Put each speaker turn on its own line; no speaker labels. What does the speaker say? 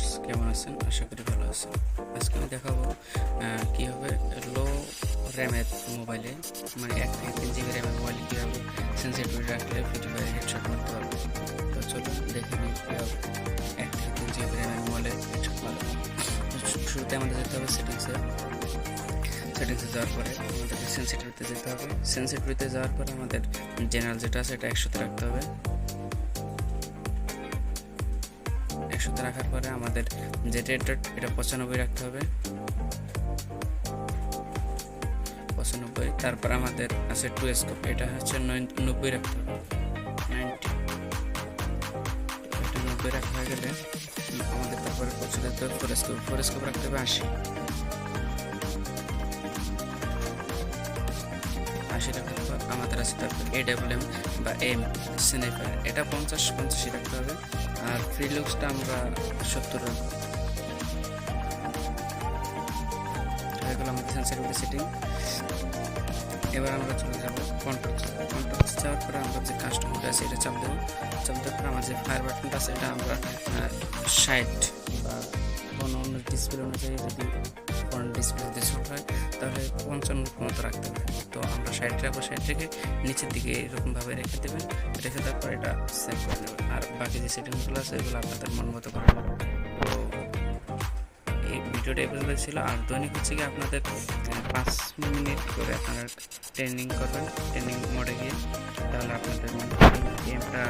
Viewers, কেমন আছেন? আশা করি ভালো আছেন। আজকে আমি দেখাবো কীভাবে লো র্যামের মোবাইলে। মানে এক থেকে তিন জিবি র্যামের মোবাইলে কীভাবে সেন্সিটিভিটি রাখলে ফ্রি ফায়ার হেডশট মারতে পারবে। তো চলুন দেখে নিই কীভাবে এক থেকে তিন জিবি র্যামের মোবাইলে হেডশট মারবে শুরুতে আমাদের যেতে হবে সেটিংসে সেটিংসে যাওয়ার পরে আমাদেরকে সেন্সিটিভিতে যেতে হবে। সেন্সিটিভিতে যাওয়ার পরে আমাদের জেনারেল যেটা আছে, এটা একশোতে রাখতে হবে। একশোতে রাখার পরে আমাদের যে রেড এটা পঁচানব্বই রাখতে হবে। পঁচানব্বই, তারপর আমাদের আছে টু স্কোপ এটা হচ্ছে নব্বই রাখতে হবে। নাইনটি নব্বই রাখা গেলে আমাদের তারপরে হবে ফোর স্কোপ ফোর স্কোপ রাখতে হবে আশি। আশি রাখার পর আমাদের আছে তারপর এ এম বা এম স্নাইপার এটা পঞ্চাশ পঞ্চাশি রাখতে হবে। আর ফ্রি লুকসটা আমরা সত্তর রাখব। এবার আমরা চলে যাব কন্ট্রোলস কন্ট্রোলস যাওয়ার পরে আমরা যে কাস্টমার আছে, এটা চাপ দেবো। চাপ দেওয়ার পরে আমার যে ফায়ার বাটনটা আছে, এটা আমরা ষাট বা কোনো অন্য ডিসপ্লে অনুযায়ী যদি ফোন ডিসপ্লে যদি হয়, তাহলে পঞ্চান্ন মতো রাখতে হবে। তো আমরা ষাট রাখব ষাট রেখে নিচের দিকে এরকমভাবে রেখে দেবেন, রেখে তারপর এটা সেভ করে নেবেন। আর বাকি যে সেটিংসগুলো আছে, এগুলো আপনাদের মন মতো করে এই ভিডিওটা এই ছিল। আর দৈনিক হচ্ছে কি আপনাদের পাঁচ মিনিট করে আপনারা ট্রেনিং করবেন ট্রেনিং মোডে গিয়ে। তাহলে আপনাদের গেমটা